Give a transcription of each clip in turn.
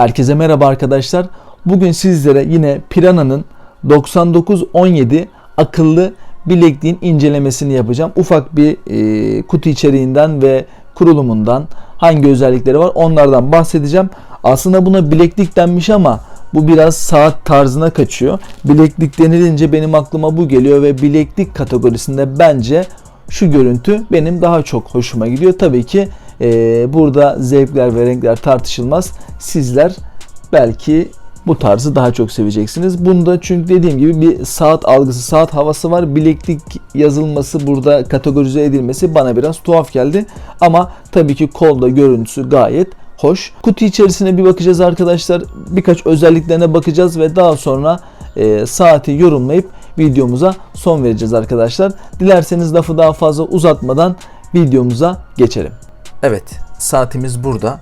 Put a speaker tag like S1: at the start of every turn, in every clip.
S1: Herkese merhaba arkadaşlar. Bugün sizlere yine Piranha'nın 9917 akıllı bilekliğin incelemesini yapacağım. Ufak bir e, kutu içeriğinden ve kurulumundan hangi özellikleri var onlardan bahsedeceğim. Aslında buna bileklik denmiş ama bu biraz saat tarzına kaçıyor. Bileklik denilince benim aklıma bu geliyor ve bileklik kategorisinde bence şu görüntü benim daha çok hoşuma gidiyor. Tabii ki e, burada zevkler ve renkler tartışılmaz. Sizler belki bu tarzı daha çok seveceksiniz. Bunda çünkü dediğim gibi bir saat algısı, saat havası var. Bileklik yazılması burada kategorize edilmesi bana biraz tuhaf geldi. Ama tabii ki kolda görüntüsü gayet hoş. Kutu içerisine bir bakacağız arkadaşlar. Birkaç özelliklerine bakacağız ve daha sonra e, saati yorumlayıp videomuza son vereceğiz arkadaşlar. Dilerseniz lafı daha fazla uzatmadan videomuza geçelim. Evet saatimiz burada.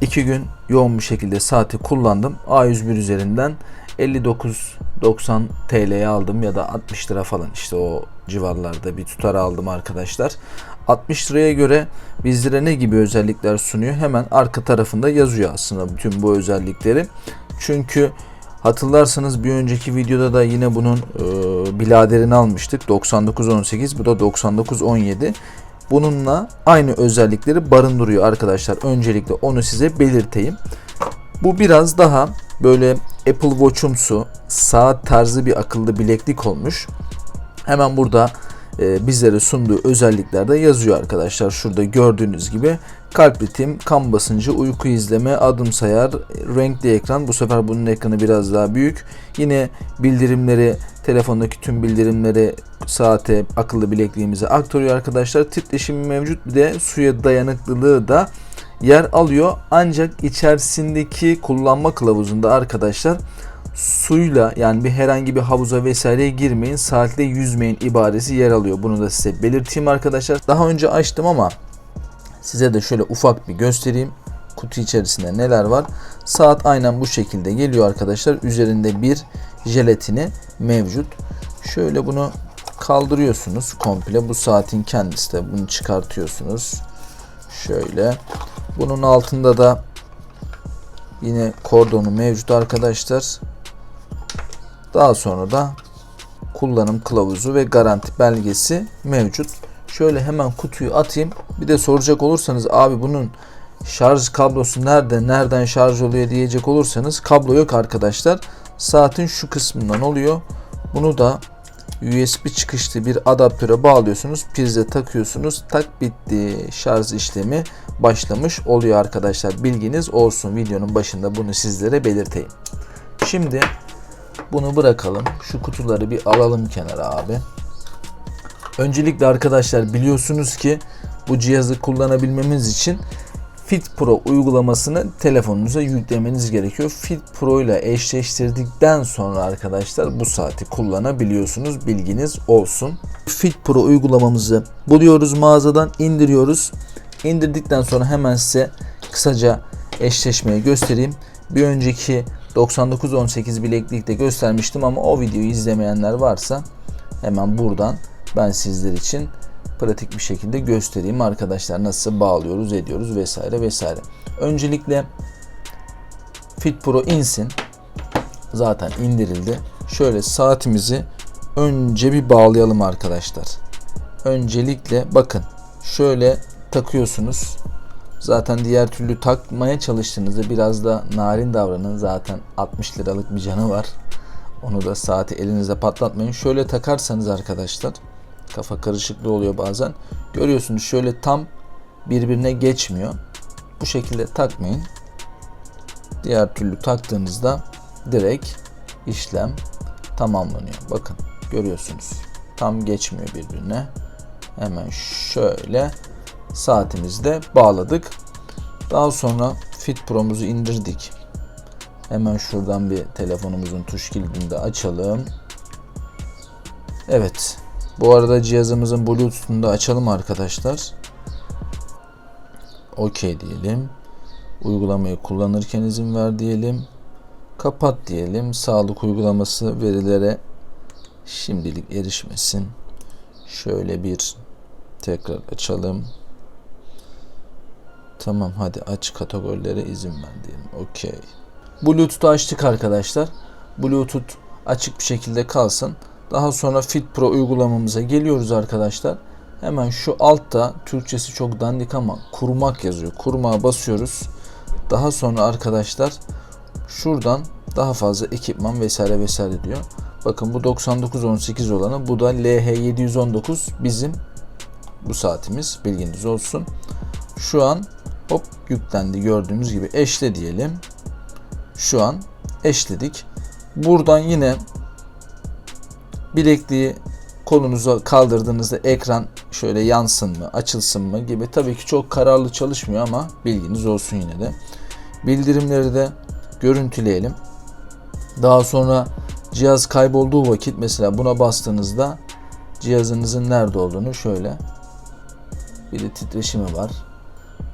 S1: 2 gün yoğun bir şekilde saati kullandım. A101 üzerinden 59.90 TL'ye aldım ya da 60 lira falan işte o civarlarda bir tutar aldım arkadaşlar. 60 liraya göre bizlere ne gibi özellikler sunuyor? Hemen arka tarafında yazıyor aslında bütün bu özellikleri. Çünkü hatırlarsanız bir önceki videoda da yine bunun e, biladerini almıştık. 9918 bu da 9917. Bununla aynı özellikleri barındırıyor arkadaşlar. Öncelikle onu size belirteyim. Bu biraz daha böyle Apple Watch'umsu saat tarzı bir akıllı bileklik olmuş. Hemen burada e, bizlere sunduğu özelliklerde yazıyor arkadaşlar. Şurada gördüğünüz gibi kalp ritim, kan basıncı, uyku izleme, adım sayar, renkli ekran. Bu sefer bunun ekranı biraz daha büyük. Yine bildirimleri, telefondaki tüm bildirimleri saate, akıllı bilekliğimize aktarıyor arkadaşlar. Titreşimi mevcut bir de suya dayanıklılığı da yer alıyor. Ancak içerisindeki kullanma kılavuzunda arkadaşlar suyla yani bir herhangi bir havuza vesaireye girmeyin, saatle yüzmeyin ibaresi yer alıyor. Bunu da size belirteyim arkadaşlar. Daha önce açtım ama size de şöyle ufak bir göstereyim. Kutu içerisinde neler var. Saat aynen bu şekilde geliyor arkadaşlar. Üzerinde bir jelatini mevcut. Şöyle bunu kaldırıyorsunuz komple. Bu saatin kendisi de bunu çıkartıyorsunuz. Şöyle. Bunun altında da yine kordonu mevcut arkadaşlar. Daha sonra da kullanım kılavuzu ve garanti belgesi mevcut. Şöyle hemen kutuyu atayım. Bir de soracak olursanız abi bunun şarj kablosu nerede, nereden şarj oluyor diyecek olursanız kablo yok arkadaşlar. Saatin şu kısmından oluyor. Bunu da USB çıkışlı bir adaptöre bağlıyorsunuz. Prize takıyorsunuz. Tak bitti. Şarj işlemi başlamış oluyor arkadaşlar. Bilginiz olsun. Videonun başında bunu sizlere belirteyim. Şimdi bunu bırakalım. Şu kutuları bir alalım kenara abi. Öncelikle arkadaşlar biliyorsunuz ki bu cihazı kullanabilmemiz için Fit Pro uygulamasını telefonunuza yüklemeniz gerekiyor. Fit Pro ile eşleştirdikten sonra arkadaşlar bu saati kullanabiliyorsunuz. Bilginiz olsun. Fit Pro uygulamamızı buluyoruz mağazadan indiriyoruz. İndirdikten sonra hemen size kısaca eşleşmeyi göstereyim. Bir önceki 9918 bileklikte göstermiştim ama o videoyu izlemeyenler varsa hemen buradan ben sizler için pratik bir şekilde göstereyim arkadaşlar nasıl bağlıyoruz ediyoruz vesaire vesaire. Öncelikle Fit Pro insin. Zaten indirildi. Şöyle saatimizi önce bir bağlayalım arkadaşlar. Öncelikle bakın şöyle takıyorsunuz. Zaten diğer türlü takmaya çalıştığınızda biraz da narin davranın. Zaten 60 liralık bir canı var. Onu da saati elinize patlatmayın. Şöyle takarsanız arkadaşlar kafa karışıklığı oluyor bazen. Görüyorsunuz şöyle tam birbirine geçmiyor. Bu şekilde takmayın. Diğer türlü taktığınızda direkt işlem tamamlanıyor. Bakın görüyorsunuz. Tam geçmiyor birbirine. Hemen şöyle saatimizde bağladık. Daha sonra Fit Pro'muzu indirdik. Hemen şuradan bir telefonumuzun tuş kilidini de açalım. Evet. Bu arada cihazımızın Bluetooth'unu da açalım arkadaşlar. OK diyelim. Uygulamayı kullanırken izin ver diyelim. Kapat diyelim. Sağlık uygulaması verilere şimdilik erişmesin. Şöyle bir tekrar açalım. Tamam hadi aç kategorilere izin ver diyelim. Okey. Bluetooth'u açtık arkadaşlar. Bluetooth açık bir şekilde kalsın. Daha sonra Fit Pro uygulamamıza geliyoruz arkadaşlar. Hemen şu altta Türkçesi çok dandik ama kurmak yazıyor. Kurmağa basıyoruz. Daha sonra arkadaşlar şuradan daha fazla ekipman vesaire vesaire diyor. Bakın bu 9918 olanı bu da LH719 bizim bu saatimiz bilginiz olsun. Şu an hop yüklendi gördüğünüz gibi eşle diyelim. Şu an eşledik. Buradan yine bilekliği kolunuza kaldırdığınızda ekran şöyle yansın mı, açılsın mı gibi tabii ki çok kararlı çalışmıyor ama bilginiz olsun yine de. Bildirimleri de görüntüleyelim. Daha sonra cihaz kaybolduğu vakit mesela buna bastığınızda cihazınızın nerede olduğunu şöyle bir de titreşimi var.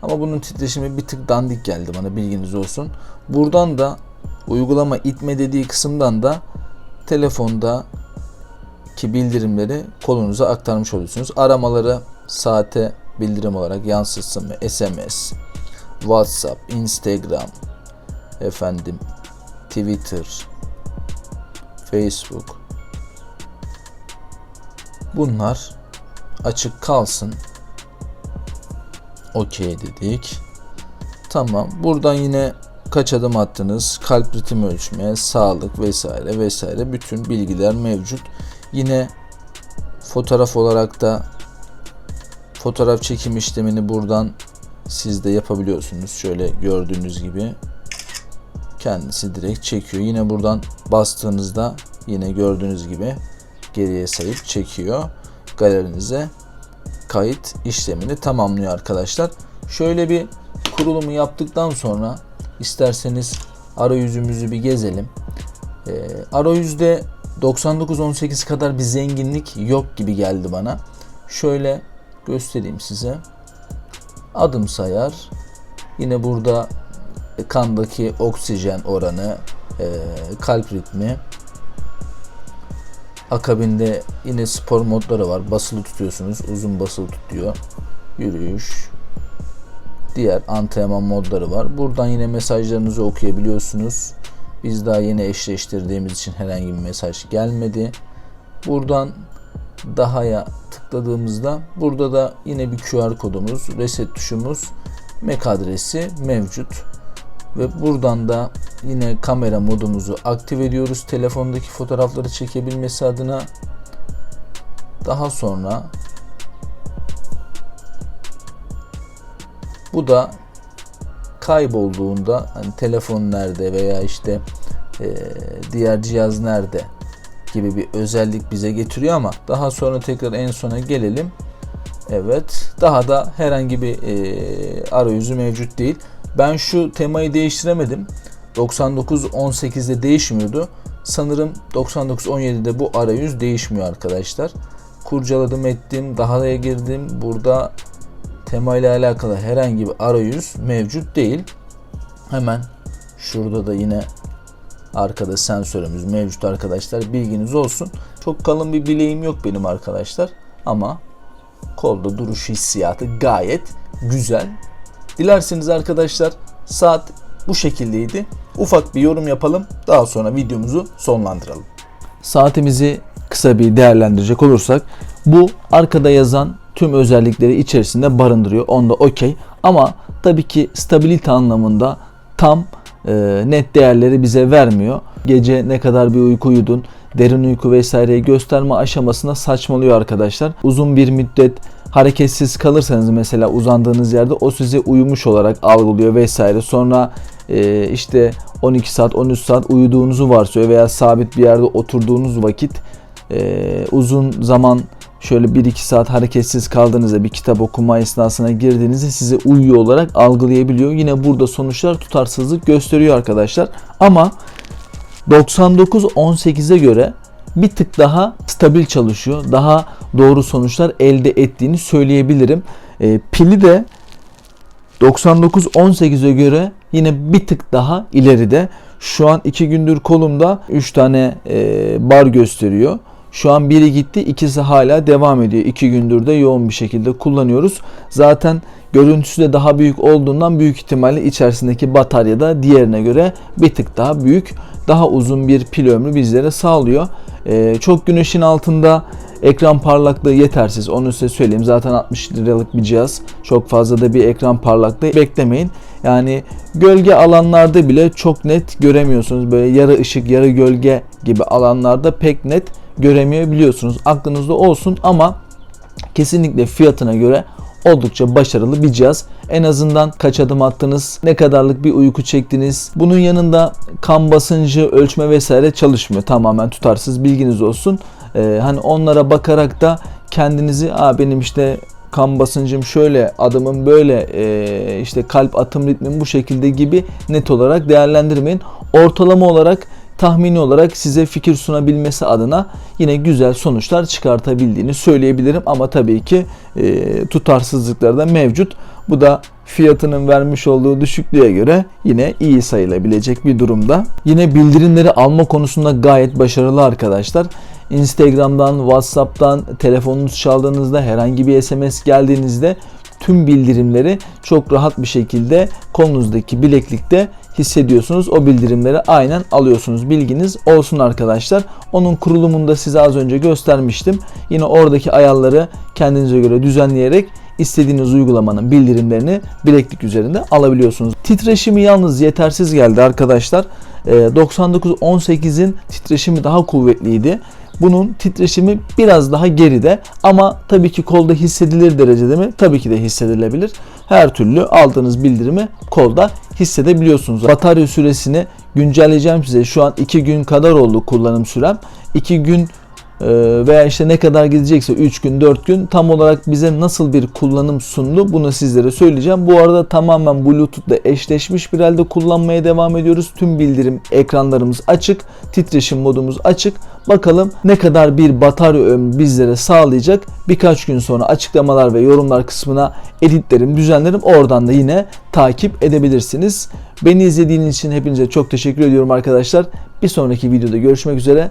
S1: Ama bunun titreşimi bir tık dandik geldi bana bilginiz olsun. Buradan da uygulama itme dediği kısımdan da telefonda ki bildirimleri kolunuza aktarmış oluyorsunuz. Aramaları saate bildirim olarak yansıtsın mı? SMS, WhatsApp, Instagram, efendim Twitter, Facebook. Bunlar açık kalsın. Okey dedik. Tamam. Buradan yine kaç adım attınız, kalp ritmi ölçme, sağlık vesaire vesaire bütün bilgiler mevcut. Yine fotoğraf olarak da fotoğraf çekim işlemini buradan siz de yapabiliyorsunuz. Şöyle gördüğünüz gibi kendisi direkt çekiyor. Yine buradan bastığınızda yine gördüğünüz gibi geriye sayıp çekiyor. Galerinize kayıt işlemini tamamlıyor arkadaşlar. Şöyle bir kurulumu yaptıktan sonra isterseniz arayüzümüzü bir gezelim. Ee, arayüzde 9918 kadar bir zenginlik yok gibi geldi bana. Şöyle göstereyim size. Adım sayar. Yine burada kandaki oksijen oranı, e, kalp ritmi. Akabinde yine spor modları var. Basılı tutuyorsunuz. Uzun basılı tutuyor. Yürüyüş. Diğer antrenman modları var. Buradan yine mesajlarınızı okuyabiliyorsunuz. Biz daha yeni eşleştirdiğimiz için herhangi bir mesaj gelmedi. Buradan daha'ya tıkladığımızda burada da yine bir QR kodumuz, reset tuşumuz, MAC adresi mevcut. Ve buradan da yine kamera modumuzu aktif ediyoruz. Telefondaki fotoğrafları çekebilmesi adına. Daha sonra bu da kaybolduğunda hani telefon nerede veya işte e, diğer cihaz nerede gibi bir özellik bize getiriyor ama daha sonra tekrar en sona gelelim. Evet. Daha da herhangi bir e, arayüzü mevcut değil. Ben şu temayı değiştiremedim. 99.18'de değişmiyordu. Sanırım 99.17'de bu arayüz değişmiyor arkadaşlar. Kurcaladım ettim. Daha da girdim. Burada tema ile alakalı herhangi bir arayüz mevcut değil. Hemen şurada da yine arkada sensörümüz mevcut arkadaşlar. Bilginiz olsun. Çok kalın bir bileğim yok benim arkadaşlar. Ama kolda duruş hissiyatı gayet güzel. Dilerseniz arkadaşlar saat bu şekildeydi. Ufak bir yorum yapalım. Daha sonra videomuzu sonlandıralım. Saatimizi kısa bir değerlendirecek olursak bu arkada yazan tüm özellikleri içerisinde barındırıyor. Onda okey. Ama tabii ki stabilite anlamında tam e, net değerleri bize vermiyor. Gece ne kadar bir uyku uyudun, derin uyku vesaireyi gösterme aşamasında saçmalıyor arkadaşlar. Uzun bir müddet hareketsiz kalırsanız mesela uzandığınız yerde o sizi uyumuş olarak algılıyor vesaire. Sonra e, işte 12 saat 13 saat uyuduğunuzu varsayıyor veya sabit bir yerde oturduğunuz vakit e, uzun zaman şöyle 1-2 saat hareketsiz kaldığınızda bir kitap okuma esnasına girdiğinizde sizi uyuyor olarak algılayabiliyor. Yine burada sonuçlar tutarsızlık gösteriyor arkadaşlar. Ama 99-18'e göre bir tık daha stabil çalışıyor. Daha doğru sonuçlar elde ettiğini söyleyebilirim. E, pili de 99-18'e göre yine bir tık daha ileride. Şu an 2 gündür kolumda 3 tane e, bar gösteriyor. Şu an biri gitti, ikisi hala devam ediyor. 2 gündür de yoğun bir şekilde kullanıyoruz. Zaten görüntüsü de daha büyük olduğundan büyük ihtimalle içerisindeki batarya da diğerine göre bir tık daha büyük. Daha uzun bir pil ömrü bizlere sağlıyor. Ee, çok güneşin altında ekran parlaklığı yetersiz. Onu size söyleyeyim. Zaten 60 liralık bir cihaz. Çok fazla da bir ekran parlaklığı beklemeyin. Yani gölge alanlarda bile çok net göremiyorsunuz. Böyle yarı ışık, yarı gölge gibi alanlarda pek net göremeyebiliyorsunuz. Aklınızda olsun ama kesinlikle fiyatına göre oldukça başarılı bir cihaz. En azından kaç adım attınız, ne kadarlık bir uyku çektiniz. Bunun yanında kan basıncı ölçme vesaire çalışmıyor. Tamamen tutarsız bilginiz olsun. Ee, hani onlara bakarak da kendinizi Aa, benim işte kan basıncım şöyle, adımım böyle, ee, işte kalp atım ritmim bu şekilde gibi net olarak değerlendirmeyin. Ortalama olarak tahmini olarak size fikir sunabilmesi adına yine güzel sonuçlar çıkartabildiğini söyleyebilirim ama tabii ki e, tutarsızlıklar da mevcut. Bu da fiyatının vermiş olduğu düşüklüğe göre yine iyi sayılabilecek bir durumda. Yine bildirimleri alma konusunda gayet başarılı arkadaşlar. Instagram'dan, WhatsApp'tan, telefonunuz çaldığınızda, herhangi bir SMS geldiğinizde tüm bildirimleri çok rahat bir şekilde kolunuzdaki bileklikte hissediyorsunuz. O bildirimleri aynen alıyorsunuz. Bilginiz olsun arkadaşlar. Onun kurulumunu da size az önce göstermiştim. Yine oradaki ayarları kendinize göre düzenleyerek istediğiniz uygulamanın bildirimlerini bileklik üzerinde alabiliyorsunuz. Titreşimi yalnız yetersiz geldi arkadaşlar. 9918'in titreşimi daha kuvvetliydi. Bunun titreşimi biraz daha geride ama tabii ki kolda hissedilir derecede mi? Tabii ki de hissedilebilir. Her türlü aldığınız bildirimi kolda hissedebiliyorsunuz. Batarya süresini güncelleyeceğim size. Şu an 2 gün kadar oldu kullanım sürem. 2 gün veya işte ne kadar gidecekse 3 gün 4 gün tam olarak bize nasıl bir kullanım sundu bunu sizlere söyleyeceğim. Bu arada tamamen Bluetooth ile eşleşmiş bir halde kullanmaya devam ediyoruz. Tüm bildirim ekranlarımız açık. Titreşim modumuz açık. Bakalım ne kadar bir batarya ömrü bizlere sağlayacak. Birkaç gün sonra açıklamalar ve yorumlar kısmına editlerim, düzenlerim. Oradan da yine takip edebilirsiniz. Beni izlediğiniz için hepinize çok teşekkür ediyorum arkadaşlar. Bir sonraki videoda görüşmek üzere.